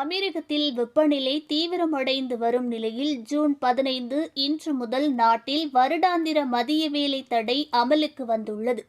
அமெரிக்கத்தில் வெப்பநிலை தீவிரமடைந்து வரும் நிலையில் ஜூன் பதினைந்து இன்று முதல் நாட்டில் வருடாந்திர மதிய வேலை தடை அமலுக்கு வந்துள்ளது.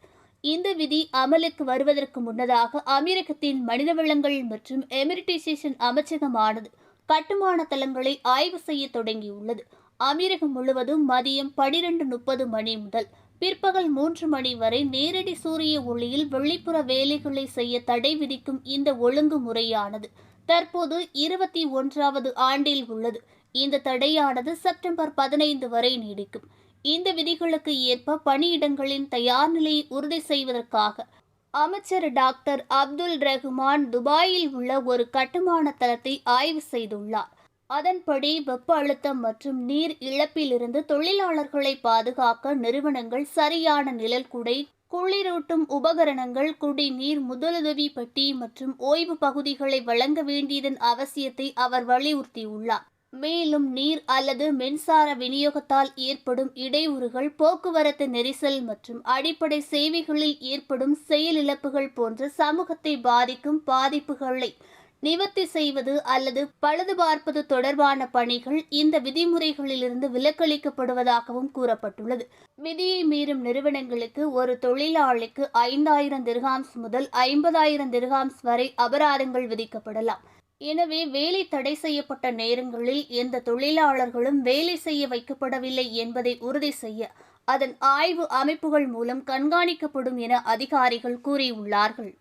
இந்த விதி அமலுக்கு வருவதற்கு முன்னதாக அமெரிக்கத்தின் மனிதவளங்கள் மற்றும் எமிரிட்டைசேஷன் அமைச்சகமானது கட்டுமான தளங்களை ஆய்வு செய்ய தொடங்கியுள்ளது. அமெரிக்கம் முழுவதும் மதியம் பனிரெண்டு முப்பது மணி முதல் பிற்பகல் மூன்று மணி வரை நேரடி சூரிய ஒளியில் வெளிப்புற வேலைகளை செய்ய தடை விதிக்கும் இந்த ஒழுங்குமுறையானது. தற்போது இருபத்தி ஒன்றாவது ஆண்டில் உள்ளது. இந்த தடையானது செப்டம்பர் பதினைந்து வரை நீடிக்கும். இந்த விதிகளுக்கு ஏற்ப பணியிடங்களின் தயார் நிலையை உறுதி செய்வதற்காக அமைச்சர் டாக்டர் அப்துல் ரஹ்மான் துபாயில் உள்ள ஒரு கட்டுமான தளத்தை ஆய்வு செய்துள்ளார். அதன்படி வெப்ப அழுத்தம் மற்றும் நீர் இழப்பிலிருந்து தொழிலாளர்களை பாதுகாக்க நிறுவனங்கள் சரியான நிழல் குடை குளிரூட்டும் உபகரணங்கள் குடிநீர் முதலுதவி பெட்டி மற்றும் ஓய்வு பகுதிகளை வழங்க வேண்டியதன் அவசியத்தை அவர் வலியுறுத்தியுள்ளார். மேலும் நீர் அல்லது மின்சார விநியோகத்தால் ஏற்படும் இடையூறுகள் போக்குவரத்து நெரிசல் மற்றும் அடிப்படை சேவைகளில் ஏற்படும் செயலிழப்புகள் போன்ற சமூகத்தை பாதிக்கும் பாதிப்புகளை நிவர்த்தி செய்வது அல்லது பழுது பார்ப்பது தொடர்பான பணிகள் இந்த விதிமுறைகளிலிருந்து விலக்களிக்கப்படுவதாகவும் கூறப்பட்டுள்ளது. விதியை மீறும் நிறுவனங்களுக்கு ஒரு தொழிலாளிக்கு ஐந்தாயிரம் திருகாம்ஸ் முதல் ஐம்பதாயிரம் திருகாம்ஸ் வரை அபராதங்கள் விதிக்கப்படலாம். எனவே வேலை தடை செய்யப்பட்ட நேரங்களில் எந்த தொழிலாளர்களும் வேலை செய்ய வைக்கப்படவில்லை என்பதை உறுதி செய்ய அதன் ஆய்வு அமைப்புகள் மூலம் கண்காணிக்கப்படும் என அதிகாரிகள் கூறியுள்ளார்கள்.